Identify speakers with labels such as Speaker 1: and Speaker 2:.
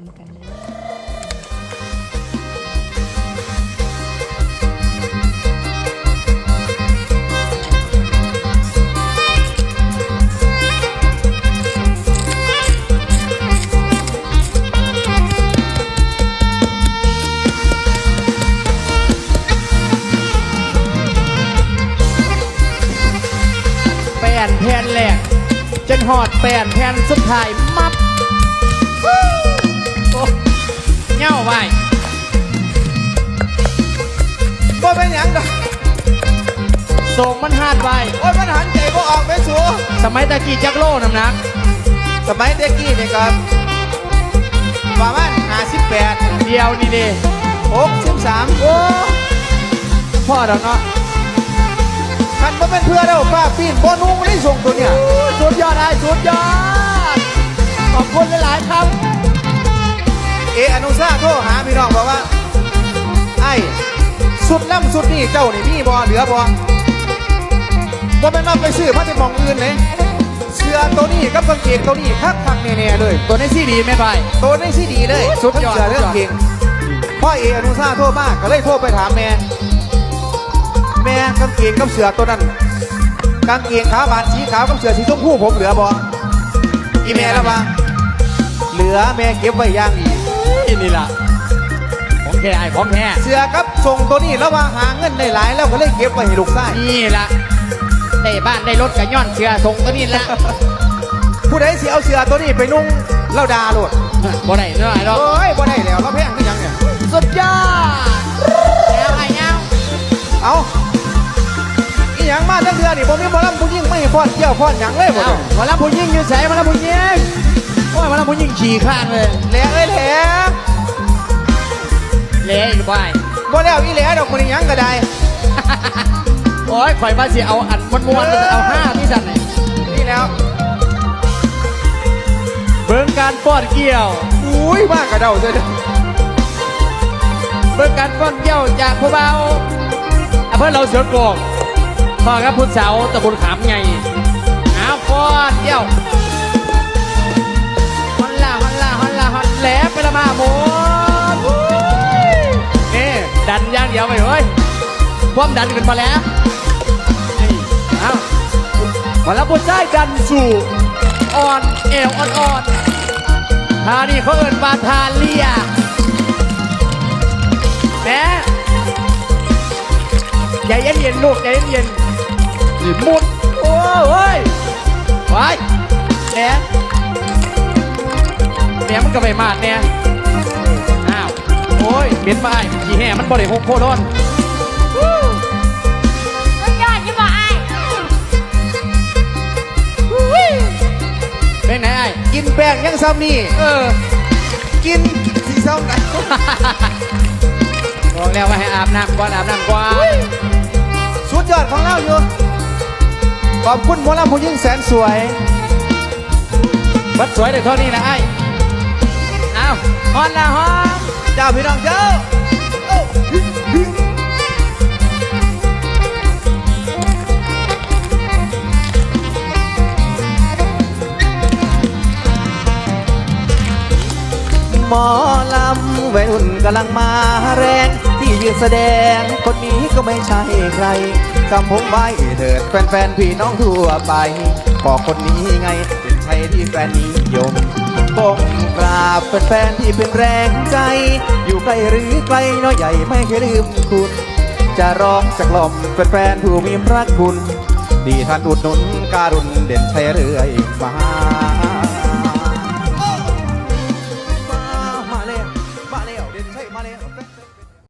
Speaker 1: นกันเด้อ
Speaker 2: แป้นแผ่นแรกจนหอดแป้นแผ่นสุดท้ายมับฟู้โอ้ เง่าไป
Speaker 3: บ่เป็นหยังดอก
Speaker 2: ส่งมันหาดไป
Speaker 3: โอ้ยมันหันใจบ่ออกไปสู
Speaker 2: สมัยตะกี้จักโลน้ำหนัก
Speaker 3: สมัยเด็กกี้นี่ก็ประมาณ58
Speaker 2: เดียวนี่ดิ
Speaker 3: 63
Speaker 2: โอ้พ่อดอกเนาะ
Speaker 3: คันบ่เป็นเพื่อแล้วป้าปีนบ่นุ่งได้ส่งตัวเนี่ย
Speaker 2: สุดยอดไอ้สุดยอด ขอบคุณหลาย ๆ ครับ
Speaker 3: เออนุชาโทรหาพี่น้องบอกว่า ไอ้สุดล่ำสุดนี่เจ้านี่มีบ่เหลือบ่บ่เป็นว่าไปซื้อมาจากหมองอื่นเลยเสื้อตัวนี้กับกางเกงตัวนี้คักคักๆแน่ๆเลย
Speaker 2: ตัวนี้ซี่ดีไหมไป
Speaker 3: ตัวนี้สิดีเลย
Speaker 2: สุดยอด
Speaker 3: ทั้งเสื้อเรื่อง
Speaker 2: สุดยอด
Speaker 3: เกงพ่อเออนุชาโทรมาก็เลยโทรไปถามแม่แม่กางเกงกับเสื้อตัวนั้นกางเกงขาบานสีขาวกับเสื้อสีชมพูผมเหลือบ่อีแม่ละว่าเหลือแม่เก็บไว้อย่างดี
Speaker 2: นี่นี่ล่ะของแท้ไอ้ของแท้
Speaker 3: เสือกับส่งตัวนี้แล้วว่าหาเงินได้หลายแล้วก็เลยเก็บไว้ให้ลูกชาย
Speaker 2: นี่ล่ะได้บ้านได้รถกับย้อนเชือส่งตัวนี้ละ
Speaker 3: ผู้ใดสิเอาเสือตัวนี้ไปนุ่งเล่าดาโลด
Speaker 2: บ่ได้เนาะไอ้ดอก
Speaker 3: โอ้ยบ่ได้แล้วเราแพงขึ้นยังเนี่ย
Speaker 2: สุดยอดแล้วไอ้เงา
Speaker 3: เอาอีหยังมาทั้งเดือนนี่ผมมีบอลำผู้ยิ่งไม่ให้ฟ้อนเกี่ยวฟ้อนหยังเลยบ่
Speaker 2: เอ้ามาแล้วผู้หญิงอยู่ใส่มาแล้วผู้หญิง โอ้ยมาแล้วผู้หญิงขี่ข้างเลย
Speaker 3: แหล่เอ้ยแหล่
Speaker 2: เละอีกไป
Speaker 3: บ่แล้วอีแหล่ดอกมันหยังก็ได้
Speaker 2: โอ้ยข่อยมาสิเอาอันมวนๆเอาห้าที่สั่นเลย
Speaker 3: นี่แล้ว
Speaker 2: เบิ่งการป้อนเกี่ยว
Speaker 3: อุ้ยมากกระเดาเด้อ
Speaker 2: เบิ่งการป้อนเกี่ยวจากผู้เบาอำเภอเราเสือโกกพ่อกับพุทธสาวตะบนขามไงเอาป้อนเกี่ยว ดันย่างเดียวไปเฮ้ยความดันขึ้นมาแล้วนี่เอามาแล้วบนได้ดันสู่อ่อนเอวอ่อนๆท่านี่เขาเอินว่าทาเลียแม่ใจเย็นๆลูกใจเย็นๆนี่มุดโอ้ยไว้แหม่แหม่มันก็ไม่มาดเนี่ย ยเหม็นไปขี้แห่มันบ่ได้หกโคโดนวู้
Speaker 1: สุดยอดยิ่งบ่ไอ้
Speaker 2: เป็นไงไอ้
Speaker 3: กินแป้งยังซ้ำนี่
Speaker 2: เออ
Speaker 3: กินสีซ้ำไหน
Speaker 2: บอกแล้วว่าให้อาบน้ำก่อนอาบน้ำก่อน
Speaker 3: สุดยอดของเราอยู่ ขอบคุณหมอลำผู้ยิ่งแสนสวย
Speaker 2: บัดสวยได้เท่านี้นะไอ้อ้าวฮอนละฮอน
Speaker 3: เจ้าพี่น้องเจ้าหมอลำวัยรุ่นกำลังมาแรง ที่ยืนแสดง คนนี้ก็ไม่ใช่ใครจำผมไว้เถิดแฟนๆพี่น้องทั่วไปบอกคนนี้ไง เป็นใช่ที่แฟนนิยม ก้มกราบแฟนที่เป็นแรงใจ อยู่ไกลหรือไกลน้อยใหญ่ไม่เคยลืมคุณ จะร้องจะกล่อมแฟนผู้มีพระคุณ ดีท่านอุดหนุนการุณเด่นชัยเรื่อยมา